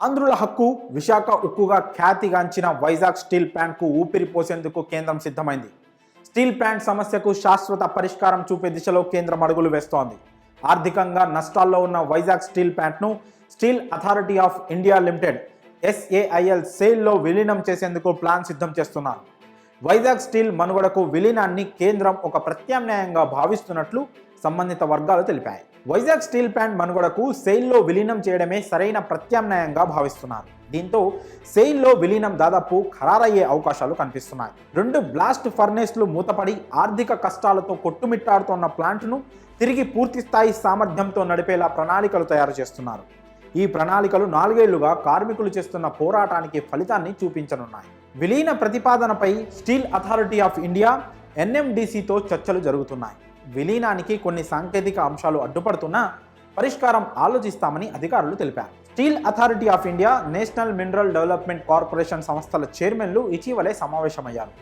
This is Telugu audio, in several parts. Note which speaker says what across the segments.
Speaker 1: ఆంధ్రుల హక్కు విశాఖ ఉక్కుగా ఖ్యాతిగాంచిన వైజాగ్ స్టీల్ ప్లాంట్కు ఊపిరి పోసేందుకు కేంద్రం సిద్ధమైంది. స్టీల్ ప్లాంట్ సమస్యకు శాశ్వత పరిష్కారం చూపే దిశలో కేంద్రం అడుగులు వేస్తోంది. ఆర్థికంగా నష్టాల్లో ఉన్న వైజాగ్ స్టీల్ ప్లాంట్ను steel authority of India limited SAIL సేల్లో విలీనం చేసేందుకు ప్లాన్ సిద్ధం చేస్తున్నారు. వైజాగ్ స్టీల్ మనుగడకు విలీనాన్ని కేంద్రం ఒక ప్రత్యామ్నాయంగా భావిస్తున్నట్లు సంబంధిత వర్గాలు తెలిపాయి. వైజాగ్ స్టీల్ ప్లాంట్ మనుగడకు సెయిల్లో విలీనం చేయడమే సరైన ప్రత్యామ్నాయంగా భావిస్తున్నారు. దీంతో సెయిల్లో విలీనం దాదాపు ఖరారయ్యే అవకాశాలు కనిపిస్తున్నాయి. రెండు బ్లాస్ట్ ఫర్నేస్లు మూతపడి ఆర్థిక కష్టాలతో కొట్టుమిట్టాడుతున్న ప్లాంట్ను తిరిగి పూర్తిస్థాయి సామర్థ్యంతో నడిపేలా ప్రణాళికలు తయారు చేస్తున్నారు. ఈ ప్రణాళికలు నాలుగేళ్ళుగా కార్మికులు చేస్తున్న పోరాటానికి ఫలితాన్ని చూపించనున్నాయి. విలీన ప్రతిపాదనపై స్టీల్ అథారిటీ ఆఫ్ ఇండియా ఎన్ఎండిసితో చర్చలు జరుగుతున్నాయి. విలీనానికి కొన్ని సాంకేతిక అంశాలు అడ్డుపడుతున్నా పరిష్కారం ఆలోచిస్తామని అధికారులు తెలిపారు. Steel authority of India national mineral development corporation సంస్థల చైర్మన్లు ఇటీవలే సమావేశమయ్యారు.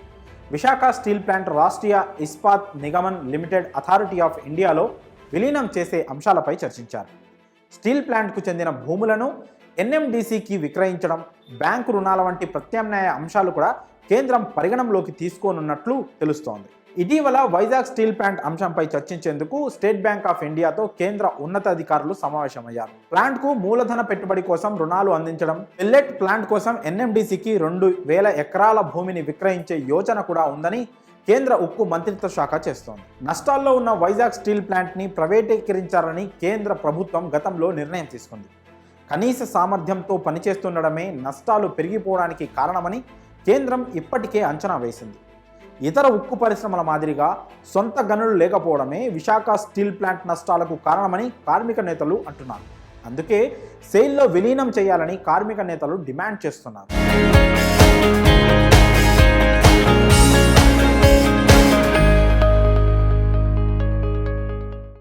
Speaker 1: Visakha steel plant Rashtriya Ispat Nigam limited authority of ఇండియాలో విలీనం చేసే అంశాలపై చర్చించారు. స్టీల్ ప్లాంట్కు చెందిన భూములను ఎన్ఎండిసికి విక్రయించడం బ్యాంకు రుణాల వంటి ప్రత్యామ్నాయ అంశాలు కూడా కేంద్రం పరిగణంలోకి తీసుకోనున్నట్లు తెలుస్తోంది. ఇటీవల వైజాగ్ స్టీల్ ప్లాంట్ అంశంపై చర్చించేందుకు స్టేట్ బ్యాంక్ ఆఫ్ ఇండియాతో కేంద్ర ఉన్నతాధికారులు సమావేశమయ్యారు. ప్లాంట్కు మూలధన పెట్టుబడి కోసం రుణాలు అందించడం పిల్లెట్ ప్లాంట్ కోసం ఎన్ఎండిసికి రెండు వేల ఎకరాల భూమిని విక్రయించే యోచన కూడా ఉందని కేంద్ర ఉక్కు మంత్రిత్వ శాఖ చేస్తోంది. నష్టాల్లో ఉన్న వైజాగ్ స్టీల్ ప్లాంట్ని ప్రైవేటీకరించాలని కేంద్ర ప్రభుత్వం గతంలో నిర్ణయం తీసుకుంది. కనీస సామర్థ్యంతో పనిచేస్తుండడమే నష్టాలు పెరిగిపోవడానికి కారణమని కేంద్రం ఇప్పటికే అంచనా వేసింది. ఇతర ఉక్కు పరిశ్రమల మాదిరిగా సొంత గనులు లేకపోవడమే విశాఖ స్టీల్ ప్లాంట్ నష్టాలకు కారణమని కార్మిక నేతలు అంటున్నారు. అందుకే సెయిల్లో విలీనం చేయాలని కార్మిక నేతలు డిమాండ్ చేస్తున్నారు.